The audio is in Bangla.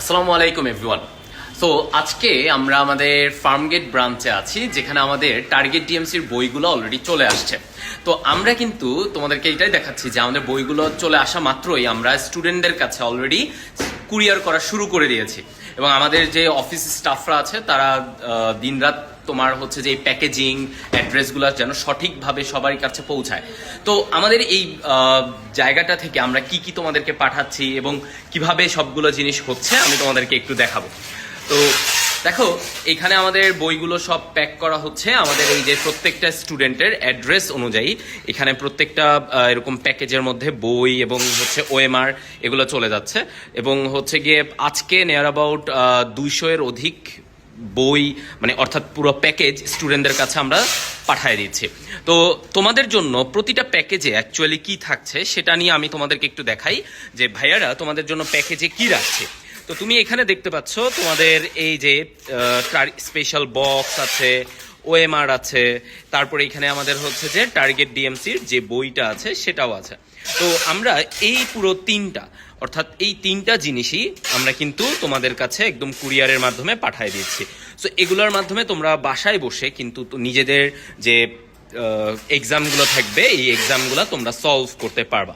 আসসালামু আলাইকুম, এভরিওয়ান। সো আজকে আমরা আমাদের ফার্মগেট ব্রাঞ্চে আছি, যেখানে আমাদের টার্গেট ডিএমসির বইগুলো অলরেডি চলে আসছে। তো আমরা কিন্তু তোমাদেরকে এটাই দেখাচ্ছি যে আমাদের বইগুলো চলে আসা মাত্রই আমরা স্টুডেন্টদের কাছে অলরেডি কুরিয়ার করা শুরু করে দিয়েছি। এবং আমাদের যে অফিস স্টাফরা আছে, তারা দিনরাত তোমার হচ্ছে যে প্যাকেজিং, অ্যাড্রেসগুলো যেন সঠিকভাবে সবার কাছে পৌঁছায়। তো আমাদের এই জায়গাটা থেকে আমরা কি কি তোমাদেরকে পাঠাচ্ছি এবং কীভাবে সবগুলো জিনিস হচ্ছে, আমি তোমাদেরকে একটু দেখাবো। তো দেখো, এখানে আমাদের বইগুলো সব প্যাক করা হচ্ছে। আমাদের এই যে প্রত্যেকটা স্টুডেন্টের অ্যাড্রেস অনুযায়ী এখানে প্রত্যেকটা এরকম প্যাকেজের মধ্যে বই এবং হচ্ছে ওএমআর এগুলো চলে যাচ্ছে। এবং হচ্ছে গিয়ে আজকে নেয়ার অ্যাবাউট দুইশো এর অধিক বই মানে অর্থাৎ পুরো প্যাকেজ স্টুডেন্টদের কাছে আমরা পাঠিয়ে দিচ্ছি। তো তোমাদের জন্য প্রতিটা প্যাকেজে অ্যাকচুয়ালি কি থাকছে সেটা নিয়ে আমি তোমাদেরকে একটু দেখাই যে ভাইয়ারা তোমাদের জন্য প্যাকেজে কি রাখছে। তো তুমি এখানে দেখতে পাচ্ছ তোমাদের এই যে স্পেশাল বক্স আছে ওএমআর আছে, তারপরে এখানে আমাদের হচ্ছে যে টার্গেট ডিএমসির যে বইটা আছে সেটাও আছে। তো আমরা এই পুরো তিনটা, অর্থাৎ এই তিনটা জিনিসই আমরা কিন্তু তোমাদের কাছে একদম কুরিয়ারের মাধ্যমে পাঠিয়ে দিচ্ছি। সো এগুলোর মাধ্যমে তোমরা বাসায় বসে কিন্তু নিজেদের যে এক্সামগুলো থাকবে, এই এক্সামগুলো তোমরা সলভ করতে পারবা।